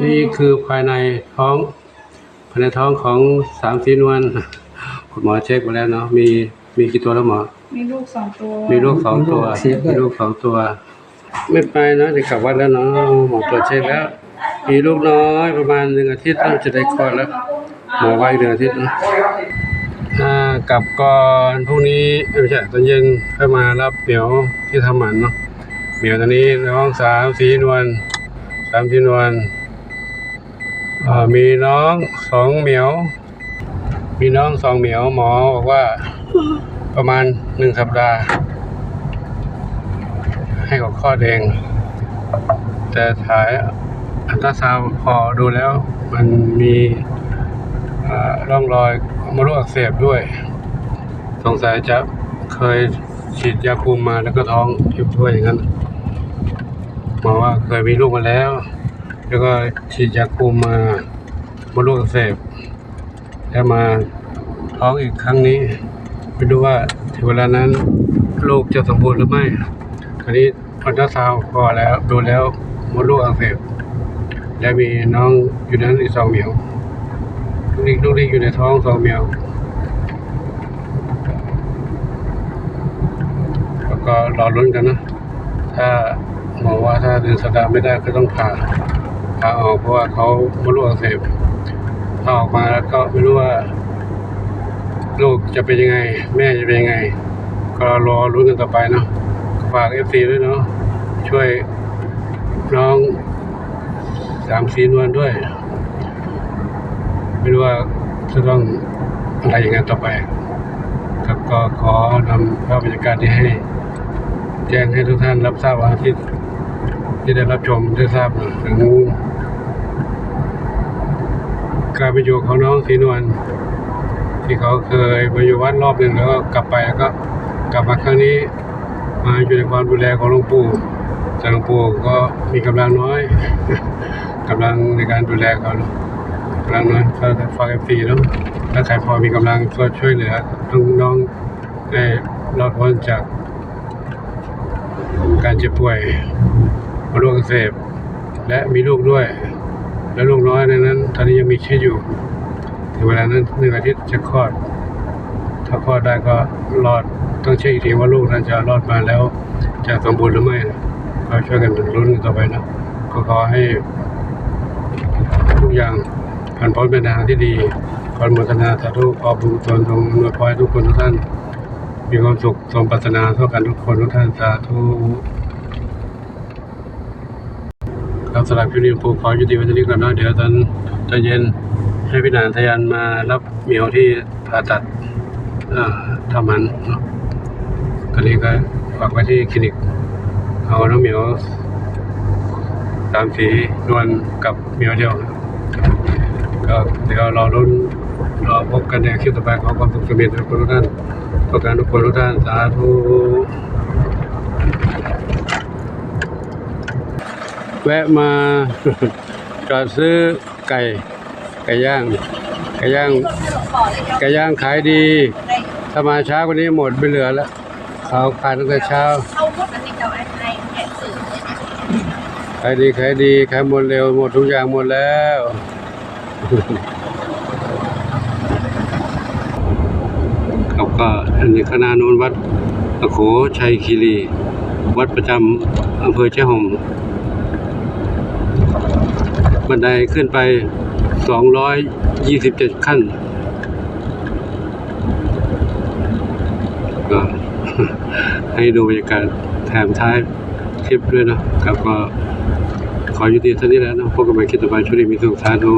นี่คือภายในท้องภายในท้องของสามสีนวลคุณหมอเช็คมาแล้วเนาะมีมีกี่ตัวแล้วหมอ มีลูกสองตัว มีลูกสองตัวมีลูกสองตัว ไม่ไปเนอะจะกลับวัดแล้วเนาะหมอตรวจเช็คแล้ว มีลูกน้อยประมาณหนึ่งอาทิตย์น่าจะได้คลอดแล้ว หมอไว้หนึ่งอาทิตย์นะอ่ากลับก่อนพรุ่งนี้เอ้ยไม่ใช่ตอนเย็นค่อยมารับเหมียวที่ทำหมันเนาะเหมียวตอนนี้น้องสามสีนวลสามสีนวลเอ่อ มีน้องสองเหมียว มีน้องสองเหมียวหมอบอกว่าประมาณหนึ่งสัปดาห์ ให้เขาคลอดเอง แต่ถ่ายอัลตราซาวด์พอดูแล้ว มันมีร่องรอยมดลูกอักเสบด้วย สงสัยจะเคยฉีดยาคุมมาแล้วก็ท้องอยู่ด้วยอย่างนั้นหมอว่าเคยมีลูกมาแล้ว แล้วก็ฉีดยาคุมมามดลูกอักเสบแล้วมาท้องอีกครั้งนี้ไม่รู้ว่าถึงเวลานั้นลูกจะสมบูรณ์หรือไม่อันนี้อัลตราซาวด์พอแล้วดูแล้วมดลูกอักเสบและมีน้องอยู่นั้นอีกสองเหมียวลูกนี้ลูกนี้อยู่ในท้องสองเหมียว แล้วก็รอลุ้นกันนะ ถ้าหมอว่าถ้าเดือนสดาไม่ได้ก็ต้องผ่า ผ่าออกเพราะว่าเขามดลูกอักเสบถ้าออกมาแล้วก็ไม่รู้ว่าลูกจะเป็นยังไง แม่จะเป็นยังไง ก็รอรุ้นกันต่อไปเนาะฝากเอฟซีด้วยเนาะช่วยน้องสามสีนวลด้วย ไม่รู้ว่าจะต้องอะไรอย่างนั้นต่อไป ครับก็ขอนำภาพบรรยากาศที่ให้ แจ้งให้ทุกท่านรับทราบวันอาทิตย์ที่ได้รับชมได้ทราบถึง การไปอยู่ของน้องสีนวลที่เขาเคยมาอยู่วัดรอบหนึ่งแล้วก็กลับไปแล้วก็กลับมาครั้งนี้ มาอยู่ในความดูแลของหลวงปู่แต่หลวงปู่ก็มีกำลังน้อยกำลังในการดูแลเขากำลังน้อยก็ฝากเอฟซีเนาะถ้าใครพอมีกำลังก็ช่วยเหลือน้องๆได้รอดพ้นจากการเจ็บป่วยมะเร็งอักเสบและมีลูกด้วย และลูกน้อยในนั้น ตอนนี้ยังมีชีวิตอยู่ถึงเวลานั้นหนึ่งอาทิตย์จะคลอด ถ้าคลอดได้ก็รอดต้องเช็คอีกทีว่าลูกนั้นจะรอดมาแล้ว จะสมบูรณ์หรือไม่นะก็ช่วยกันลุ้นกันต่อไปนะก็ขอให้ทุกอย่างผ่านพ้นเป็นทางที่ดีขอมทนาสาธุขอบุญส่วนตรงอำนวยพรให้ทุกคนทุกท่าน มีความสุขสมปรารถนาเท่ากันทุกคนทุกท่านสาธุ ครับสำหรับคลิปนี้ผมขอยุติไว้เท่นี้ก่อนนะเดี๋ยวตอนตอนเย็นให้พี่นานทยันมารับเหมียวที่ผ่าตัดเอ่อทำมันเนาะตอนนี้ก็ฝากไว้ที่คลินิก เอาน้องเหมียวสามสีนวลกับเหมียวเดียวก็เดี๋ยวรอรุ่นรอพบกันในคลิปต่อไปขอความสุขสำเร็จทุกคนท่านทุกการทุกคนทุกท่านสาธุ แวะมาจอดซื้อไก่ ไก่ย่าง ไก่ย่าง ไก่ย่างขายดีถ้ามาช้ากว่านี้หมดไม่เหลือแล้วเขาขายตั้งแต่เช้าขายดีขายดีขายหมดเร็วหมดทุกอย่างหมดแล้วครับก็อันนี้คณะโนนวัดโขชัยคีรี วัดประจำอำเภอเจ้าหอม บันไดขึ้นไป 227 ขั้นก็ให้ดูบรรยากาศแถมท้ายคลิปด้วยนะครับก็ขอยุติเท่านี้แล้วนะพบกันใหม่คลิปต่อไปช่วงนี้มีสุขสาธุ